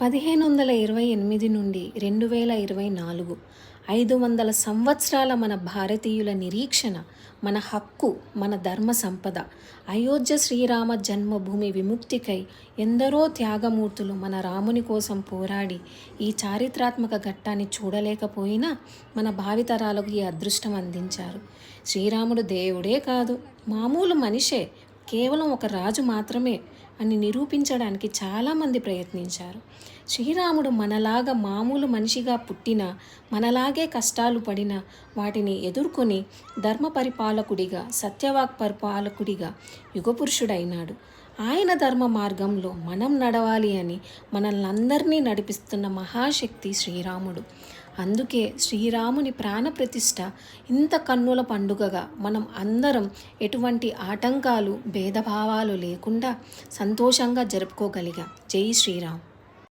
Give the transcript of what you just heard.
పదిహేను వందల ఇరవై ఎనిమిది నుండి రెండు వేల ఇరవై నాలుగు ఐదు వందల సంవత్సరాల మన భారతీయుల నిరీక్షణ మన హక్కు మన ధర్మ సంపద అయోధ్య శ్రీరామ జన్మభూమి విముక్తికై ఎందరో త్యాగమూర్తులు మన రాముని కోసం పోరాడి ఈ చారిత్రాత్మక ఘట్టాన్ని చూడలేకపోయినా మన భావితరాలకు ఈ అదృష్టం అందించారు. శ్రీరాముడు దేవుడే కాదు మామూలు మనిషే కేవలం ఒక రాజు మాత్రమే అని నిరూపించడానికి చాలామంది ప్రయత్నించారు. శ్రీరాముడు మనలాగా మామూలు మనిషిగా పుట్టిన మనలాగే కష్టాలు పడిన వాటిని ఎదుర్కొని ధర్మ పరిపాలకుడిగా సత్యవాక్ పరిపాలకుడిగా యుగపురుషుడైనాడు. ఆయన ధర్మ మార్గంలో మనం నడవాలి అని మనల్ని అందరినీ నడిపిస్తున్న మహాశక్తి శ్రీరాముడు. అందుకే శ్రీరాముని ప్రాణప్రతిష్ఠ ఇంత కన్నుల పండుగగా మనం అందరం ఎటువంటి ఆటంకాలు భేదభావాలు లేకుండా సంతోషంగా జరుపుకోగలిగాం. జై శ్రీరామ్.